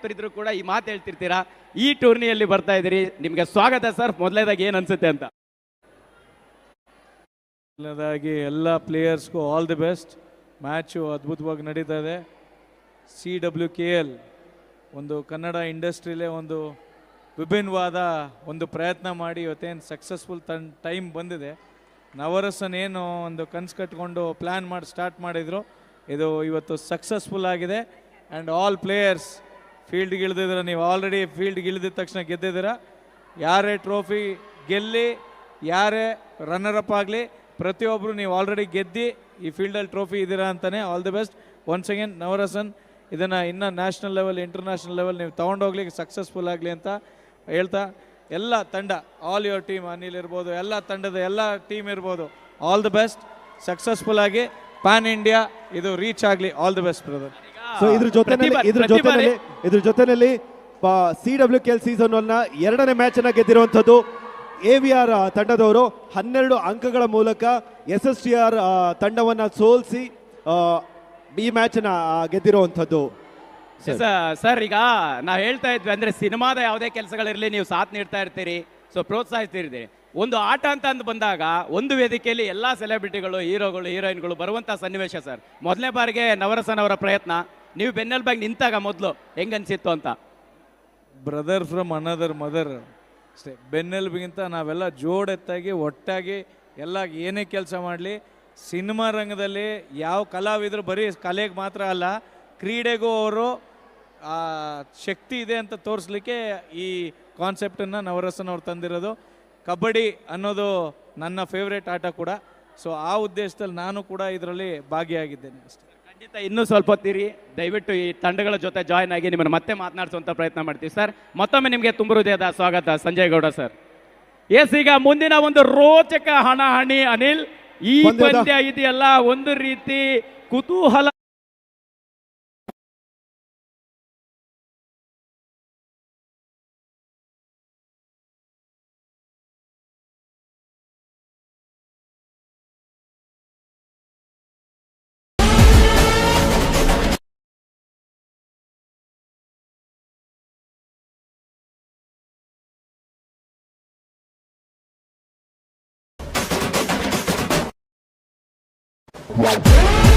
ಆಪ್ತರಿದ್ರು ಕೂಡ ಈ ಮಾತು ಹೇಳ್ತಿರ್ತೀರಾ? ಈ ಟೂರ್ನಿಯಲ್ಲಿ ಬರ್ತಾ ಇದ್ದೀರಿ. ನಿಮಗೆ ಸ್ವಾಗತ ಸರ್. ಮೊದಲೇದಾಗಿ ಏನು ಅನ್ಸುತ್ತೆ ಅಂತ. ಮೊದಲನೇದಾಗಿ ಎಲ್ಲ ಪ್ಲೇಯರ್ಸ್ಗೂ ಆಲ್ ದಿ ಬೆಸ್ಟ್. ಮ್ಯಾಚು ಅದ್ಭುತವಾಗಿ ನಡೀತಾ ಇದೆ. ಸಿ ಡಬ್ಲ್ಯೂ ಕೆ ಎಲ್, ಒಂದು ಕನ್ನಡ ಇಂಡಸ್ಟ್ರಿಲೇ ಒಂದು ವಿಭಿನ್ನವಾದ ಒಂದು ಪ್ರಯತ್ನ ಮಾಡಿ ಇವತ್ತೇನು ಸಕ್ಸಸ್ಫುಲ್ ತನ್ ಟೈಮ್ ಬಂದಿದೆ. ನವರಸನ್ ಏನು ಒಂದು ಕನ್ಸು ಕಟ್ಕೊಂಡು ಪ್ಲ್ಯಾನ್ ಮಾಡಿ ಸ್ಟಾರ್ಟ್ ಮಾಡಿದ್ರು. ಇದು ಇವತ್ತು ಸಕ್ಸಸ್ಫುಲ್ ಆಗಿದೆ. ಆ್ಯಂಡ್ ಆಲ್ ಪ್ಲೇಯರ್ಸ್ ಫೀಲ್ಡ್ಗೆ ಇಳಿದಿದ್ದೀರ ನೀವು ಆಲ್ರೆಡಿ ಫೀಲ್ಡ್ಗೆ ಇಳಿದಿದ ತಕ್ಷಣ ಗೆದ್ದಿದ್ದೀರ? ಯಾರೇ ಟ್ರೋಫಿ ಗೆಲ್ಲಿ, ಯಾರೇ ರನ್ನರ್ ಅಪ್ ಆಗಲಿ ಪ್ರತಿಯೊಬ್ಬರು ನೀವು ಆಲ್ರೆಡಿ ಗೆದ್ದಿ ಈ ಫೀಲ್ಡಲ್ಲಿ ಟ್ರೋಫಿ ಇದ್ದೀರಾ ಅಂತಲೇ all the best once again Navarasan, ಇದನ್ನು ಇನ್ನೂ ನ್ಯಾಷನಲ್ ಲೆವೆಲ್ ಇಂಟರ್ನ್ಯಾಷನಲ್ ಲೆವೆಲ್ ನೀವು ತೊಗೊಂಡೋಗ್ಲಿಕ್ಕೆ ಸಕ್ಸಸ್ಫುಲ್ ಆಗಲಿ ಅಂತ ಹೇಳ್ತಾ, ಎಲ್ಲ ತಂಡ ಆಲ್ ಯುವರ್ ಟೀಮ್ ಅನಿಲ್ ಇರ್ಬೋದು, ಎಲ್ಲ ತಂಡದ ಎಲ್ಲ ಟೀಮ್ ಇರ್ಬೋದು ಆಲ್ ದಿ ಬೆಸ್ಟ್ ಸಕ್ಸಸ್ಫುಲ್ ಆಗಿ ಪ್ಯಾನ್ ಇಂಡಿಯಾ ಇದು ರೀಚ್ ಆಗಲಿ all the best brother so ಇದ್ರ ಜೊತೆ ಇದ್ರ ಜೊತೆ ಇದ್ರ ಜೊತೆನಲ್ಲಿ C W K L season ಒನ್ನ ಎರಡನೇ ಮ್ಯಾಚ್ ಅನ್ನ ಗೆದ್ದಿರುವಂಥದ್ದು ಎ ವಿ ಆರ್ ತಂಡದವರು. ಹನ್ನೆರಡು ಅಂಕಗಳ ಮೂಲಕ ಎಸ್ ಎಸ್ ಟಿ ಆರ್ ತಂಡವನ್ನ ಸೋಲಿಸಿ ಈ ಮ್ಯಾಚ್ನ ಗೆದ್ದಿರುವಂತದ್ದು ಸರ್ ಈಗ ನಾವು ಹೇಳ್ತಾ ಇದ್ವಿ ಅಂದ್ರೆ ಸಿನಿಮಾದ ಯಾವುದೇ ಕೆಲಸಗಳಿರಲಿ ನೀವು ಸಾಥ್ ನೀಡ್ತಾ ಇರ್ತೀರಿ ಸೊ ಪ್ರೋತ್ಸಾಹಿಸ್ತಿರ್ತೀರಿ ಒಂದು ಆಟ ಅಂತ ಅಂದ್ ಬಂದಾಗ ಒಂದು ವೇದಿಕೆಯಲ್ಲಿ ಎಲ್ಲ ಸೆಲೆಬ್ರಿಟಿಗಳು ಹೀರೋಗಳು ಹೀರೋಯಿನ್ಗಳು ಬರುವಂತ ಸನ್ನಿವೇಶ ಸರ್ ಮೊದಲನೇ ಬಾರಿಗೆ ನವರಸನ್ ಅವರ ಪ್ರಯತ್ನ. ನೀವು ಬೆನ್ನೆಲ್ಬಾಗಿ ನಿಂತಾಗ ಮೊದಲು ಹೆಂಗನ್ಸಿತ್ತು ಅಂತ? ಬ್ರದರ್ ಫ್ರಮ್ ಅನದರ್ ಮದರ್ ಅಷ್ಟೇ ಬೆನ್ನೆಲುಬಿಗಿಂತ ನಾವೆಲ್ಲ ಜೋಡೆತ್ತಾಗಿ ಒಟ್ಟಾಗಿ ಎಲ್ಲ ಏನೇ ಕೆಲಸ ಮಾಡಲಿ, ಸಿನಿಮಾ ರಂಗದಲ್ಲಿ ಯಾವ ಕಲಾವಿದರು ಬರೀ ಕಲೆಗೆ ಮಾತ್ರ ಅಲ್ಲ, ಕ್ರೀಡೆಗೂ ಅವರು ಶಕ್ತಿ ಇದೆ ಅಂತ ತೋರಿಸ್ಲಿಕ್ಕೆ ಈ ಕಾನ್ಸೆಪ್ಟನ್ನು ನವರಸನವ್ರು ತಂದಿರೋದು. ಕಬಡ್ಡಿ ಅನ್ನೋದು ನನ್ನ ಫೇವ್ರೇಟ್ ಆಟ ಕೂಡ. ಸೊ ಆ ಉದ್ದೇಶದಲ್ಲಿ ನಾನು ಕೂಡ ಇದರಲ್ಲಿ ಭಾಗಿಯಾಗಿದ್ದೇನೆ ಅಷ್ಟೇ. ಖಂಡಿತ ಇನ್ನೂ ಸ್ವಲ್ಪ ಹೊತ್ತಿರಿ ದಯವಿಟ್ಟು ಈ ತಂಡಗಳ ಜೊತೆ ಜಾಯ್ನ್ ಆಗಿ ನಿಮ್ಮನ್ನು ಮತ್ತೆ ಮಾತನಾಡಿಸುವಂತ ಪ್ರಯತ್ನ ಮಾಡ್ತೀವಿ. ಸರ್ ಮತ್ತೊಮ್ಮೆ ನಿಮಗೆ ತುಂಬ ಹೃದಯದ ಸ್ವಾಗತ. ಸಂಜಯ್ ಗೌಡ ಸರ್ ಎಸ್ ಈಗ ಮುಂದಿನ ಒಂದು ರೋಚಕ ಹಣಾಹಣಿ ಅನಿಲ್ ಈ ಪಂದ್ಯ ಇದೆಯಲ್ಲ ಒಂದು ರೀತಿ ಕುತೂಹಲ What?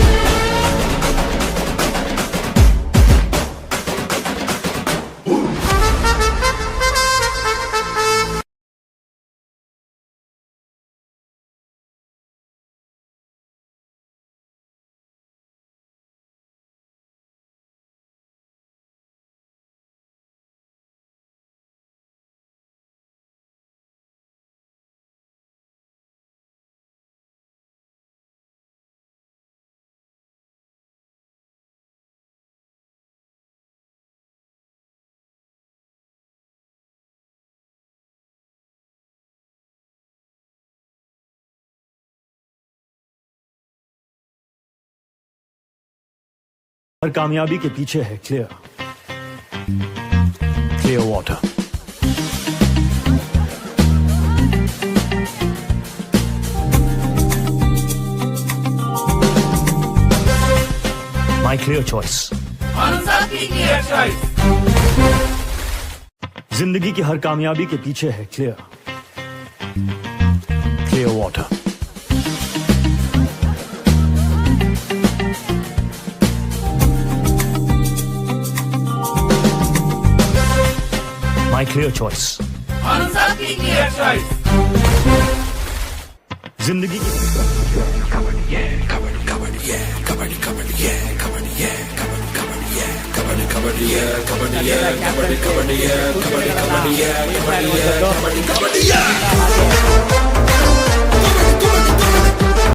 हर कामयाबी के पीछे है clear clear water my clear choice ज़िंदगी की हर कामयाबी के पीछे है clear clear water my clear choice.